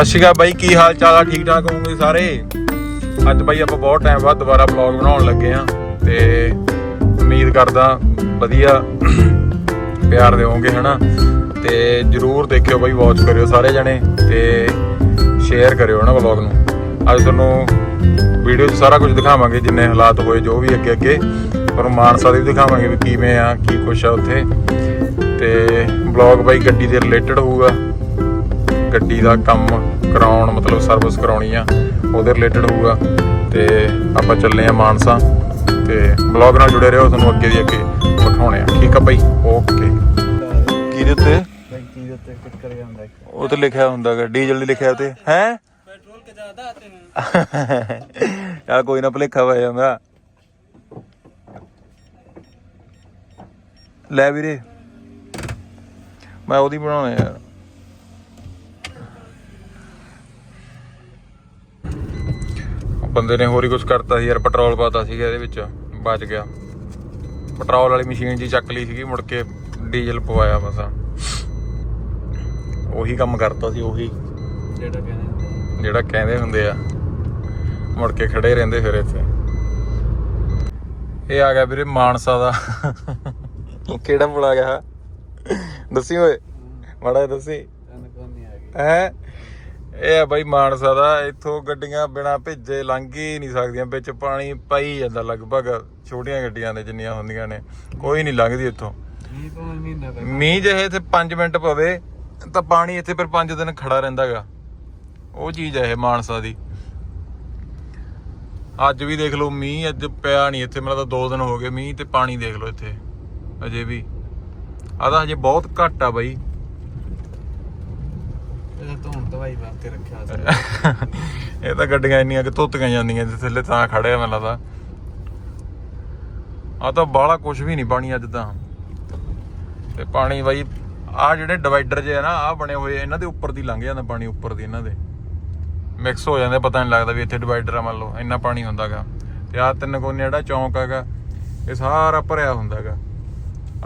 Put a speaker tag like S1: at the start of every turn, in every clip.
S1: ਸਤਿ ਸ਼੍ਰੀ ਅਕਾਲ ਬਾਈ, ਕੀ ਹਾਲ ਚਾਲ ਆ? ਠੀਕ ਠਾਕ ਹੋਵੋਗੇ ਸਾਰੇ? ਅੱਜ ਬਾਈ ਆਪਾਂ ਬਹੁਤ ਟਾਈਮ ਬਾਅਦ ਦੁਬਾਰਾ ਵਲੌਗ ਬਣਾਉਣ ਲੱਗੇ ਆ ਤੇ ਉਮੀਦ ਕਰਦਾ ਵਧੀਆ ਪਿਆਰ ਦਿਓਗੇ, ਹਨਾ? ਤੇ ਜਰੂਰ ਦੇਖਿਓ ਬਾਈ ਵਾਚ ਕਰਿਓ ਸਾਰੇ ਜਣੇ ਤੇ ਸ਼ੇਅਰ ਕਰਿਓ ਨਾ ਵਲੌਗ ਨੂੰ। ਅੱਜ ਤੁਹਾਨੂੰ ਵੀਡੀਓ 'ਚ ਸਾਰਾ ਕੁਝ ਦਿਖਾਵਾਂਗੇ, ਜਿੰਨੇ ਹਾਲਾਤ ਹੋਏ, ਜੋ ਵੀ ਅੱਗੇ ਅੱਗੇ। ਪਰ ਮਾਨਸਾ ਦੇ ਵੀ ਦਿਖਾਵਾਂਗੇ ਵੀ ਕਿਵੇਂ ਆ, ਕੀ ਕੁਛ ਆ ਉੱਥੇ। ਤੇ ਵਲੌਗ ਬਾਈ ਗੱਡੀ ਦੇ ਰਿਲੇਟਡ ਹੋਊਗਾ। ਗੱਡੀ ਦਾ ਕੰਮ ਕਰਾਉਣ ਮਤਲਬ ਸਰਵਿਸ ਕਰਾਉਣੀ ਆ ਉਹਦੇ ਰਿਲੇਟਡ ਹੋਊਗਾ। ਤੇ ਆਪਾਂ ਚੱਲੇ ਆ ਮਾਨਸਾ ਤੇ ਬਲੌਗ ਨਾਲ ਜੁੜੇ ਰਹੋ ਤੁਹਾਨੂੰ ਅੱਗੇ ਦੀ ਅੱਗੇ ਵਿਖਾਉਣੇ ਆ। ਠੀਕ ਆ ਭਾਈ? ਓਕੇ
S2: ਕੀ ਦੇ ਉੱਤੇ? ਟੈਂਕੀ ਦੇ ਜਾਂਦਾ
S1: ਉਹ ਤੇ ਲਿਖਿਆ ਹੁੰਦਾਗਾ ਡੀਜ਼ਲ ਨਹੀਂ ਲਿਖਿਆ ਤੇ ਹੈ?
S2: ਪੈਟਰੋਲ ਕੇ ਜ਼ਿਆਦਾ ਆਤੇ ਨੇ
S1: ਯਾਰ ਕੋਈ ਨਾ ਭਲੇਖਾ ਪੈ ਜਾਂਦਾ। ਲੈ ਵੀਰੇ। ਮੈਂ ਉਹਦੀ ਬਣਾਉਣੇ ਆ ਬੰਦੇ ਨੇ ਹੋਰ ਹੀ ਕੁਝ ਕਰਤਾ ਸੀ ਯਾਰ ਪੈਟਰੋਲ ਪਾਤਾ ਸੀਗਾ ਇਹਦੇ ਵਿੱਚ ਬਚ ਗਿਆ। ਪੈਟਰੋਲ ਵਾਲੀ ਮਸ਼ੀਨ ਜੀ ਚੱਕ ਲਈ ਸੀਗੀ ਮੁੜ ਕੇ ਡੀਜ਼ਲ ਪਵਾਇਆ ਮਸਾਂ ਉਹੀ ਕੰਮ ਕਰਤਾ ਸੀ ਉਹੀ।
S2: ਜਿਹੜਾ ਕਹਿੰਦੇ
S1: ਜਿਹੜਾ ਕਹਿੰਦੇ ਹੁੰਦੇ ਆ। ਮੁੜ ਕੇ ਖੜੇ ਰਹਿੰਦੇ ਫਿਰ ਇੱਥੇ। ਇਹ ਆ ਗਿਆ ਵੀਰੇ ਮਾਨਸਾ ਦਾ। ਕਿਹੜਾ ਪੁਲ ਆ ਗਿਆ? ਦੱਸੀ ਓਏ। ਮਾੜਾ ਦੱਸੀ। ਹੈ? ਇਹ ਆ ਬਾਈ ਮਾਨਸਾ ਦਾ ਇੱਥੋਂ ਗੱਡੀਆਂ ਬਿਨਾ ਭਿੱਜੇ ਲੰਘ ਹੀ ਨਹੀਂ ਸਕਦੀਆਂ ਵਿੱਚ ਪਾਣੀ ਪਾਈ ਜਾਂਦਾ ਲਗਭਗ ਛੋਟੀਆਂ ਗੱਡੀਆਂ ਦੇ ਜਿੰਨੀਆਂ ਹੁੰਦੀਆਂ ਨੇ ਕੋਈ ਨਹੀਂ ਲੰਘਦੀ ਇੱਥੋਂ।
S2: ਮੀਂਹ
S1: ਜੇ ਇੱਥੇ 5 ਮਿੰਟ ਪਵੇ ਤਾਂ ਪਾਣੀ ਇੱਥੇ ਫਿਰ 5 ਦਿਨ ਖੜਾ ਰਹਿੰਦਾਗਾ ਉਹ ਚੀਜ਼ ਹੈ ਇਹ ਮਾਨਸਾ ਦੀ। ਅੱਜ ਵੀ ਦੇਖ ਲਓ ਮੀਂਹ ਅੱਜ ਪਿਆ ਨਹੀਂ ਇੱਥੇ ਮਤਲਬ ਤਾਂ 2 ਦਿਨ ਹੋ ਗਏ ਮੀਂਹ ਤੇ ਪਾਣੀ ਦੇਖ ਲਓ ਇੱਥੇ ਅਜੇ ਵੀ। ਆਦਾ ਹਜੇ ਬਹੁਤ ਘੱਟ ਆ ਬਾਈ।
S2: ਇਹਦਾ ਧੋਣ ਦਵਾਈ ਵਾਸਤੇ ਰੱਖਿਆ ਸੀ।
S1: ਇਹ ਤਾਂ ਗੱਡੀਆਂ ਇੰਨੀਆਂ ਕਿ ਧੋਤੀਆਂ ਜਾਂਦੀਆਂ ਜਿੱਥੇ ਥੱਲੇ ਤਾਂ ਖੜਿਆ ਮੈਨੂੰ ਲੱਗਦਾ। ਆ ਤਾਂ ਬਾਹਲਾ ਕੁਝ ਵੀ ਨਹੀਂ ਪਾਣੀ ਅੱਜ ਤਾਂ। ਤੇ ਪਾਣੀ ਬਾਈ, ਆ ਜਿਹੜੇ ਡਿਵਾਈਡਰ ਜੇ ਆ ਨਾ, ਆ ਬਣੇ ਹੋਏ ਇਹਨਾਂ ਦੇ ਉੱਪਰ ਦੀ ਲੰਘ ਜਾਂਦਾ ਪਾਣੀ, ਉੱਪਰ ਦੀ ਇਹਨਾਂ ਦੇ। ਮਿਕਸ ਹੋ ਜਾਂਦੇ, ਪਤਾ ਨਹੀਂ ਲੱਗਦਾ ਵੀ ਇੱਥੇ ਡਿਵਾਈਡਰ ਆ ਮੰਨ ਲਓ, ਇੰਨਾ ਪਾਣੀ ਹੁੰਦਾਗਾ। ਤੇ ਆ ਤਿੰਨ ਕੋਨੇ ਜਿਹੜਾ ਚੌਂਕ ਹੈਗਾ, ਇਹ ਸਾਰਾ ਭਰਿਆ ਹੁੰਦਾਗਾ।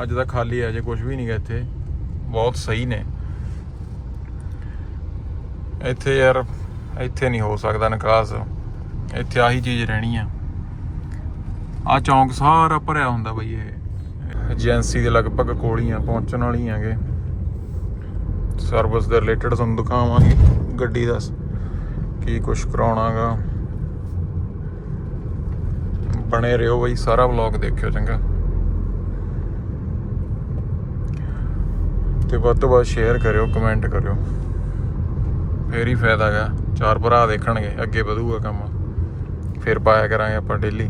S1: ਅੱਜ ਤਾਂ ਖਾਲੀ ਹੈ ਜੇ ਕੁਝ ਵੀ ਨਹੀਂਗਾ ਇੱਥੇ। ਬਹੁਤ ਸਹੀ ਨੇ। ਇੱਥੇ ਯਾਰ, ਇੱਥੇ ਨਹੀਂ ਹੋ ਸਕਦਾ ਨਿਕਾਸ। ਇੱਥੇ ਆਹੀ ਚੀਜ਼ ਰਹਿਣੀ ਆ। ਆ ਚੌਂਕ ਸਾਰਾ ਭਰਿਆ ਹੁੰਦਾ ਬਈ ਇਹ। ਏਜੰਸੀ ਦੇ ਲਗਭਗ ਕੋਲੀਆਂ ਪਹੁੰਚਣ ਵਾਲੀਆਂ ਹੈਗੇ। ਸਰਵਿਸ ਦੇ ਰਿਲੇਟਡ ਤੁਹਾਨੂੰ ਦਿਖਾਵਾਂਗੇ। ਗੱਡੀ ਦਾ ਕੀ ਕੁਛ ਕਰਾਉਣਾਗਾ। ਬਣੇ ਰਹੋ ਬਈ, ਸਾਰਾ ਵਲੌਗ ਦੇਖਿਓ ਚੰਗਾ। ਤੇ ਵੱਧ ਤੋਂ ਵੱਧ ਸ਼ੇਅਰ ਕਰਿਓ, ਕਮੈਂਟ ਕਰਿਓ। ਫੇਰ ਹੀ ਫਾਇਦਾ ਹੈਗਾ। ਚਾਰ ਭਰਾ ਦੇਖਣਗੇ, ਅੱਗੇ ਵਧੂਗਾ ਕੰਮ। ਫਿਰ ਪਾਇਆ ਕਰਾਂਗੇ ਆਪਾਂ ਡੇਲੀ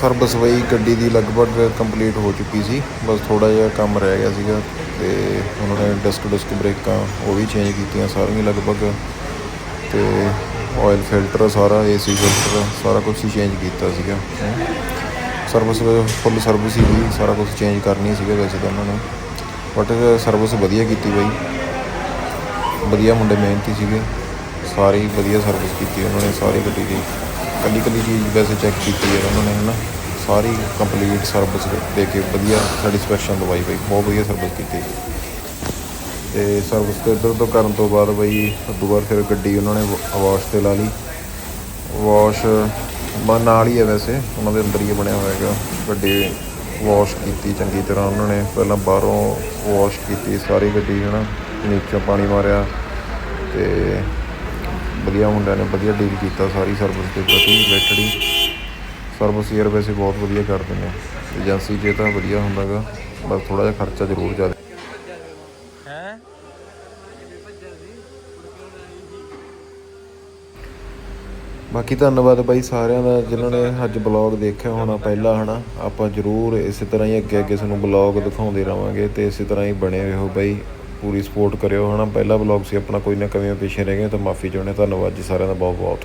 S1: ਸਰਵਿਸ ਵਈ ਗੱਡੀ ਦੀ ਲਗਭਗ ਕੰਪਲੀਟ ਹੋ ਚੁੱਕੀ ਸੀ। ਬਸ ਥੋੜਾ ਜਿਹਾ ਕੰਮ ਰਹਿ ਗਿਆ ਸੀਗਾ ਤੇ ਉਹਨਾਂ ਨੇ ਡਿਸਕ ਡਿਸਕ ਬ੍ਰੇਕਾਂ ਉਹ ਵੀ ਚੇਂਜ ਕੀਤੀਆਂ ਸਾਰੀਆਂ ਲਗਭਗ। ਤੇ ਆਇਲ ਫਿਲਟਰ ਸਾਰਾ ਏਸੀ ਫਿਲਟਰ ਸਾਰਾ ਕੁਝ ਹੀ ਚੇਂਜ ਕੀਤਾ ਸੀਗਾ। ਸਰਵਿਸ ਫੁੱਲ ਸਰਵਿਸ ਹੀ ਸਾਰਾ ਕੁਝ ਚੇਂਜ ਕਰਨੀ ਸੀਗਾ ਵੈਸੇ ਤਾਂ ਉਹਨਾਂ ਨੇ। ਬਟ ਸਰਵਿਸ ਵਧੀਆ ਕੀਤੀ ਬਈ। ਵਧੀਆ ਮੁੰਡੇ ਮਿਹਨਤੀ ਸੀਗੇ। ਸਾਰੀ ਵਧੀਆ ਸਰਵਿਸ ਕੀਤੀ ਉਹਨਾਂ ਨੇ, ਸਾਰੀ ਗੱਡੀ ਦੀ। ਕੱਲੀ ਕੱਲੀ ਚੀਜ਼ ਵੈਸੇ ਚੈੱਕ ਕੀਤੀ ਹੈ ਉਹਨਾਂ ਨੇ, ਹਨਾ? ਸਾਰੀ ਕੰਪਲੀਟ ਸਰਵਿਸ ਦੇ ਕੇ ਵਧੀਆ ਸੈਟੀਸਫੈਕਸ਼ਨ ਦਵਾਈ ਬਈ, ਬਹੁਤ ਵਧੀਆ ਸਰਵਿਸ ਕੀਤੀ। ਤੇ ਸਰਵਿਸ ਤੇ ਇੱਧਰ ਤੋਂ ਕਰਨ ਤੋਂ ਬਾਅਦ ਬਈ ਉਦੋਂ ਬਾਅਦ ਫਿਰ ਗੱਡੀ ਉਹਨਾਂ ਨੇ ਵਾਸ਼ ਤੇ ਲਾ ਲਈ। ਵਾਸ਼ ਬਾ ਨਾਲ ਹੀ ਹੈ ਵੈਸੇ, ਉਹਨਾਂ ਦੇ ਅੰਦਰ ਹੀ ਬਣਿਆ ਹੋਇਆ ਹੈਗਾ। ਗੱਡੀ ਵਾਸ਼ ਕੀਤੀ ਚੰਗੀ ਤਰ੍ਹਾਂ ਉਹਨਾਂ ਨੇ, ਪਹਿਲਾਂ ਬਾਹਰੋਂ ਵਾਸ਼ ਕੀਤੀ ਸਾਰੀ ਗੱਡੀ, ਹਨਾ? ਨੀਚੋਂ ਪਾਣੀ ਮਾਰਿਆ ਤੇ ਵਧੀਆ ਮੁੰਡਿਆਂ ਨੇ ਵਧੀਆ ਡੀਲ ਕੀਤਾ ਸਾਰੀ ਸਰਵਿਸ ਦੇ ਪ੍ਰਤੀ ਰਿਲੇਟਡ ਹੀ।
S3: ਸਰਵਿਸ ਯਾਰ ਵੈਸੇ ਬਹੁਤ ਵਧੀਆ ਕਰਦੇ ਨੇ ਏਜੰਸੀ ਇਹ ਤਾਂ ਵਧੀਆ ਹੁੰਦਾਗਾ ਬਸ ਥੋੜਾ ਜਿਹਾ ਖਰਚਾ ਜ਼ਰੂਰ ਜ਼ਿਆਦਾ।
S2: ਹੈ?
S3: ਬਾਕੀ ਧੰਨਵਾਦ ਬਾਈ ਸਾਰਿਆਂ ਦਾ ਜਿਨ੍ਹਾਂ ਨੇ ਅੱਜ ਬਲੌਗ ਦੇਖਿਆ ਹੋਣਾ ਪਹਿਲਾਂ ਹਨਾ? ਆਪਾਂ ਜਰੂਰ ਇਸੇ ਤਰ੍ਹਾਂ ਹੀ ਅੱਗੇ ਅੱਗੇ ਤੁਹਾਨੂੰ ਬਲੌਗ ਦਿਖਾਉਂਦੇ ਰਵਾਂਗੇ ਤੇ ਇਸੇ ਤਰ੍ਹਾਂ ਹੀ ਬਣੇ ਰਹੋ ਬਾਈ। ਪੂਰੀ ਸਪੋਰਟ ਕਰਿਓ, ਹਨਾ? ਪਹਿਲਾ ਵਲੌਗ ਸੀ, ਆਪਣਾ ਕੋਈ ਨਾ ਕਮੀਆਂ ਪੇਸ਼ੇ ਰਹਿ ਗਏ ਤਾਂ ਮਾਫੀ ਚਾਹੁੰਦੇ ਧੰਨਵਾਦ ਜੀ ਸਾਰਿਆਂ ਦਾ ਬਹੁਤ ਬਹੁਤ